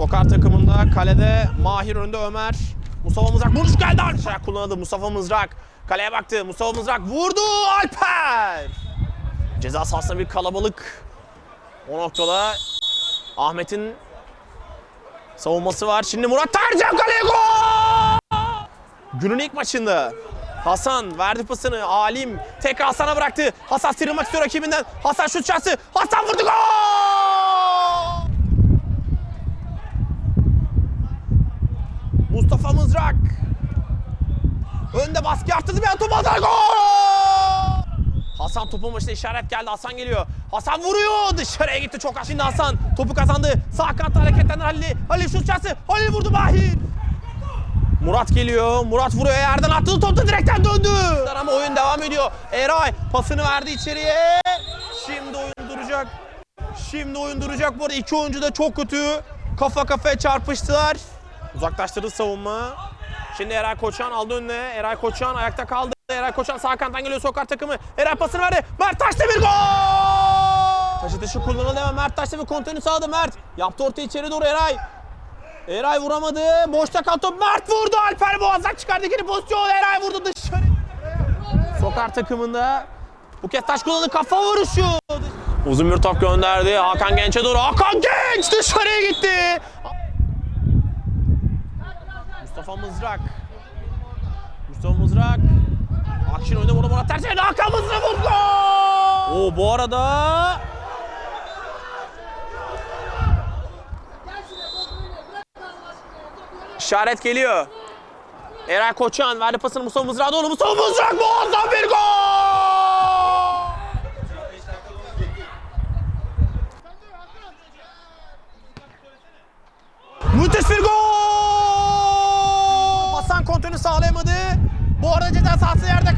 Sokar takımında kalede Mahir önde Ömer. Mustafa Mızrak vuruş geldi Alper kullanıldı. Mustafa Mızrak kaleye baktı. Mustafa Mızrak vurdu Alper. Ceza sahasında bir kalabalık. O noktada Ahmet'in savunması var. Şimdi Murat Tercih kaleye gol! Günün ilk maçında Hasan verdi pasını. Alim tekrar Hasan'a bıraktı. Hasan sıyrılmak istiyor rakibinden. Hasan şut şansı. Hasan vurdu gol! Mustafa Mızrak. Önde baskı arttırdı bir an top atar. Gol! Hasan topun başına işaret geldi. Hasan geliyor. Hasan vuruyor. Dışarıya gitti çok az. Şimdi Hasan topu kazandı. Sağ kanatta hareketlendir Halil'i. Halil şut şansı. Halil vurdu Mahir. Murat geliyor. Murat vuruyor. Yerden attığı top da direkten döndü. Ama oyun devam ediyor. Eray pasını verdi içeriye. Şimdi oyun duracak. Şimdi oyun duracak. Bu arada iki oyuncu da çok kötü. Kafa kafaya çarpıştılar. Uzaklaştırdı savunma. Şimdi Eray Koçan aldı önüne. Eray Koçan ayakta kaldı. Eray Koçan sağ kanattan geliyor sokar takımı. Eray pasını verdi. Mert Taşdemir gol! Taşı dışı kullanıldı hemen Mert Taşdemir kontrolünü sağladı Mert. Yaptı orta içeri doğru Eray. Eray vuramadı. Boşta kal top. Mert vurdu. Alper Boğazak çıkardı ikinci pozisyon. Eray vurdu dışarı. Sokar takımında bu kez taş kullandı. Kafa vuruşu. Uzun bir top gönderdi. Hakan Genç'e doğru. Hakan Genç dışarıya gitti. Mustafa Mızrak. Mustafa Mızrak. Akşin önde bunu Murat Tersen. Hakan Mızrak vurdu. Oo bu arada İşaret geliyor. Eray Koçan verdi pasını Mustafa Mızrak'a doğru. Mustafa Mızrak muazzam bir gol! Müthiş bir gol! Sağlayamadı. Bu arada ceza sahası yerde